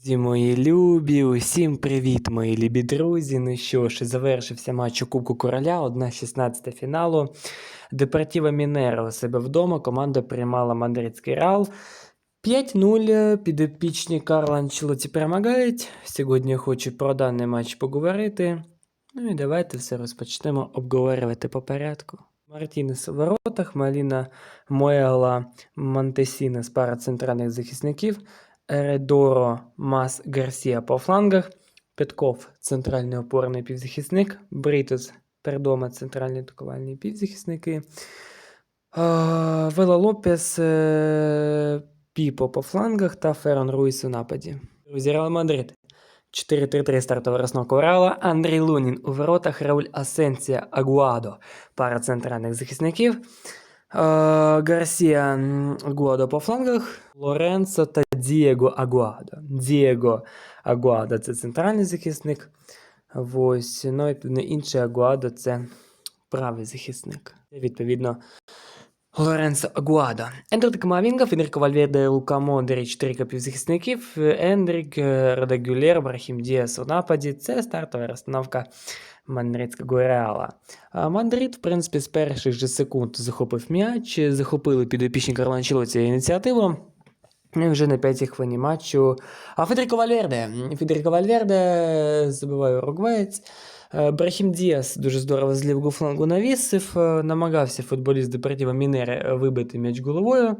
Друзі мої любі, усім привіт, мої любі друзі. Ну що ж, завершився матч у Кубку Короля, 1-16 фіналу. Депортіва Мінера у себе вдома. Команда приймала Мадридський Реал. 5-0 підопічні Карла Анчелоті перемагають. Сьогодні я хочу про даний матч поговорити. Ну і давайте все розпочнемо обговорювати по порядку. Мартінес у воротах, Маліна Моела з пара центральних захисників. Ередоро Мас Гарсія по флангах, Петков центральний опорний півзахисник, Бритос Пердома центральні атакувальні півзахисники, Вела Лопес е, Піпо по флангах та Ферон Руїс у нападі. Друзі, Реал Мадрид. 4-3-3 стартова розновка Реала, Андрій Лунін у воротах, Рауль Асенсія Агуадо, пара центральних захисників. Гарсія Агуадо по флангах, Лоренцо та Дієго Агуадо. Дієго Агуадо це центральний захисник. Ось, ну і інший Агуадо це правий захисник. Відповідно, Лоренцо Агуадо. Ендрик Камавінга, Федерико Вальверде, Лука Модріч, трійка півзахисників, Ендрік, Радагюлєр, Брахім Діас у нападі. Це стартова розстановка Мадридського Реала. А Мадрид, в принципі, з перших же секунд захопив м'яч, захопили підопічні Карла Анчелоті ініціативу. Ну і вже на п'ятій хвилині матчу. А Федерико Вальверде. Федерико Вальверде забиває уругваєць. Е, Брахім Діас дуже здорово з лівого флангу навісив. е, Намагався футболіст Депортіва Мінери вибити м'яч головою,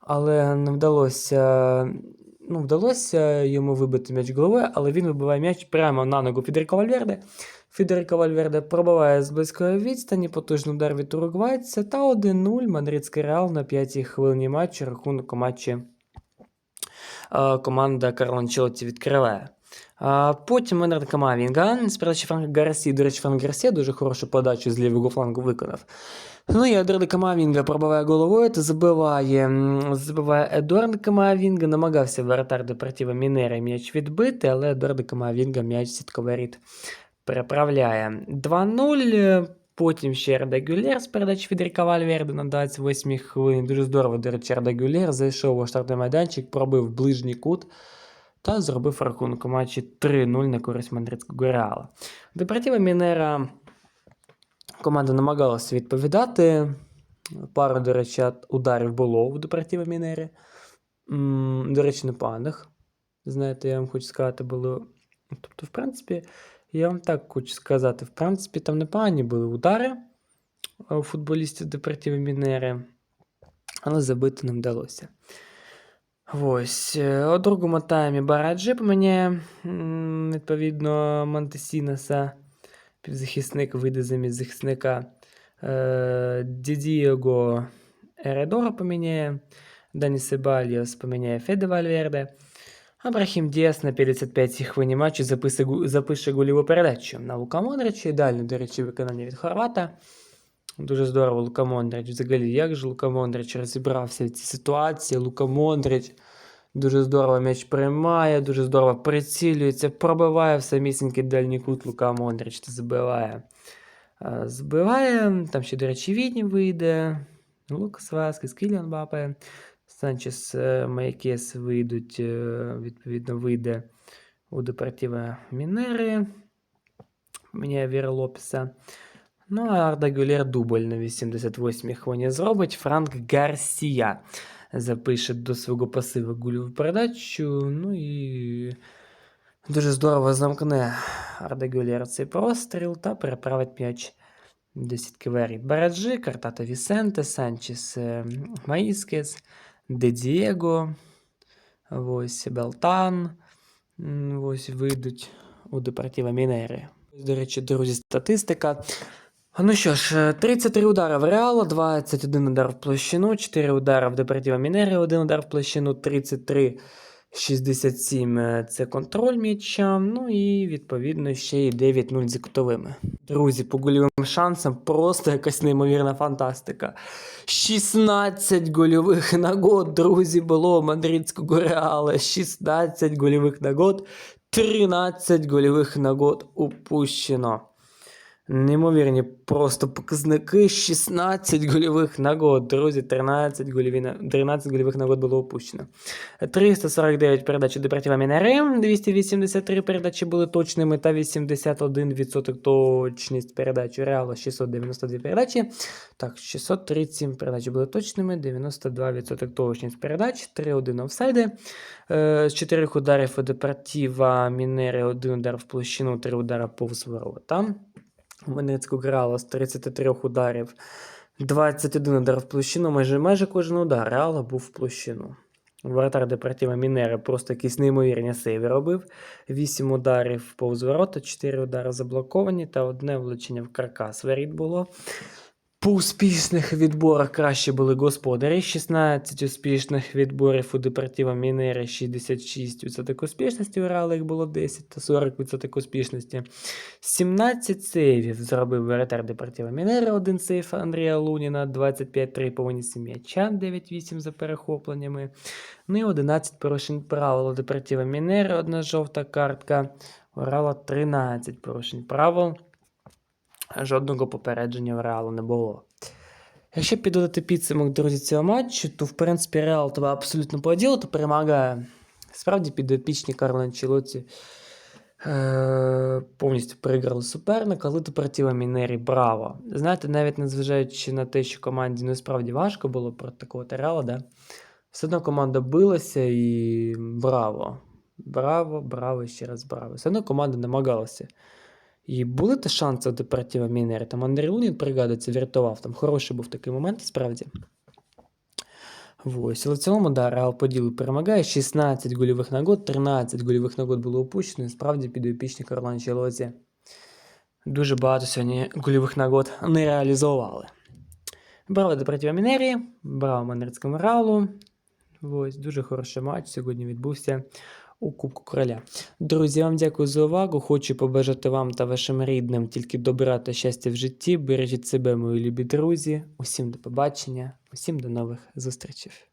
але не вдалося. Ну, вдалося йому вибити м'яч головою, але він вибиває м'яч прямо на ногу Федерико Вальверде. Федерико Вальверде пробиває з близької відстані, потужний удар від уругвайця та 1-0 Мадридський Реал на п'ятій хвилині матчу, рахунок матчі команда Карло Анчелотті відкриває. Потім Енрад Камавінга з передачі Франка Гарсі. До речі, Франк Гарсія дуже хорошу подачу з лівого флангу виконав. Ну і Едуард Камавінга пробиває головою та забиває, забиває Едуард Камавінга. Намагався воротар Депортіва Мінера м'яч відбити, але Едуард Камавінга м'яч сітковий рід переправляє. 2-0. Потім ще Ерда Гюлєр з передачі Федеріка Вальверде на 28 хвилин. Дуже здорово, до речі, Ерда Гюлєр зайшов у штатний майданчик, пробив ближній кут та зробив рахунок у матчі 3-0 на користь Мадридського Реала. Депортіва Мінера команда намагалася відповідати. Пару, до речі, ударів було у Депортіва Мінери. До речі, непоганих. Знаєте, я вам хочу сказати, було. Тобто, в принципі, я вам так хочу сказати, в принципі, там непогані були удари у футболістів Депортіва Мінери, але забити не вдалося. Ось. е, У другому таймі Бараджи поміняє, відповідно, Монтесінеса. Півзахисник вийде замість захисника. Е, Дідієго Ередора поміняє. Дані Себальос поміняє Феде Вальверде. А Брахім Діас на 55-й хвилині матчу запише, запише гольову передачу на Лука Модрича. Ідеальне, до речі, виконання від Хорвата. Дуже здорово, Лука Мондрич. Взагалі, як же Лука Мондрич розібрався в цій ситуації? Лука Мондрич дуже здорово м'яч приймає, дуже здорово прицілюється, пробиває в самісінький дальній кут Лука Мондрич та забиває. Збиває, там ще, до речі, Відні вийде. Лукас Васкес, Кіліан Бапе, Санчес е, Майкес вийдуть, е, відповідно, вийде у Депортіва Мінери. Міняє Віра Лопеса. Ну, а Арда Гюлєр дубль на 88-й хвилині зробить. Франк Гарсія запише до свого пасива гольову передачу. Ну і дуже здорово замкне Арда Гюлєр цей простріл та переправить м'яч до сітки воріт. Бараджи, Картата Вісенте, Санчес е, Маїскес, Де Дієго, ось Белтан. Ось вийдуть у Депортіва Мінери. До речі, друзі, статистика. Ну що ж, е, 33 удари в Реала, 21 удар в площину, 4 удари в Депортіва Мінери, 1 удар в площину, 33 67 е, це контроль м'яча. Ну і відповідно ще й 9-0 за кутовими. Друзі, по гольовим шансам просто якась неймовірна фантастика. 16 гольових нагод, друзі, було у мадридського реала. 16 гольових нагод, 13 гольових нагод упущено. Неймовірні просто показники 16 гольових нагод. Друзі, 13 гольові, на- 13 гольових нагод було опущено. 349 передач Депортіва Мінери, 283 передачі були точними та 81% точність передач у Реала 692 передачі. Так, 637 передач були точними, 92% точність передач, 3-1 офсайди. Е, З 4 ударів у Депортіва Мінери 1 удар в площину, 3 удари повз ворота. Менецьку грало з 33 ударів 21 удар в площину, майже, майже кожен удар Реала був в площину. Вратар Депортіва Мінери просто якісь неймовірні сейви робив. 8 ударів повз ворота, 4 удари заблоковані та одне влучення в каркас воріт було. По успішних відборах краще були господарі. 16 успішних відборів у Депортіва Мінери, 66% успішності. У Реала їх було 10 та 40% успішності. 17 сейвів зробив воротар Депортіва Мінера, один сейв Андрія Луніна, 25-3 по м'яча, 9-8 за перехопленнями. Ну і 11 порушень правил у Депортіва Мінера, одна жовта картка. У Реала 13 порушень правил. Жодного попередження в Реалу не було. Якщо підводити підсумок, друзі, цього матчу, то в принципі Реал тебе абсолютно по ділу, то перемагає. Справді підопічні Карло Анчелоті е, повністю переграли суперника, але Депортіва Мінері браво. Знаєте, навіть незважаючи на те, що команді ну, справді важко було проти такого Реала, да? все одно команда билася і браво. Браво, браво, ще раз браво. Все одно команда намагалася. І були те шанси у Депортіва Мінери. Там Андрій Лунін, пригадується, врятував. Там хороший був такий момент, справді. Ось. Але в цілому, да, Реал Поділ перемагає. 16 гольових нагод, 13 гольових нагод було опущено. І справді підопічні Карло Анчелоті дуже багато сьогодні гольових нагод не реалізували. Браво Депортіва Мінері, браво Мандрицькому Реалу. Ось, дуже хороший матч сьогодні відбувся у Кубку Короля. Друзі, вам дякую за увагу. Хочу побажати вам та вашим рідним тільки добра та щастя в житті. Бережіть себе, мої любі друзі. Усім до побачення, усім до нових зустрічей.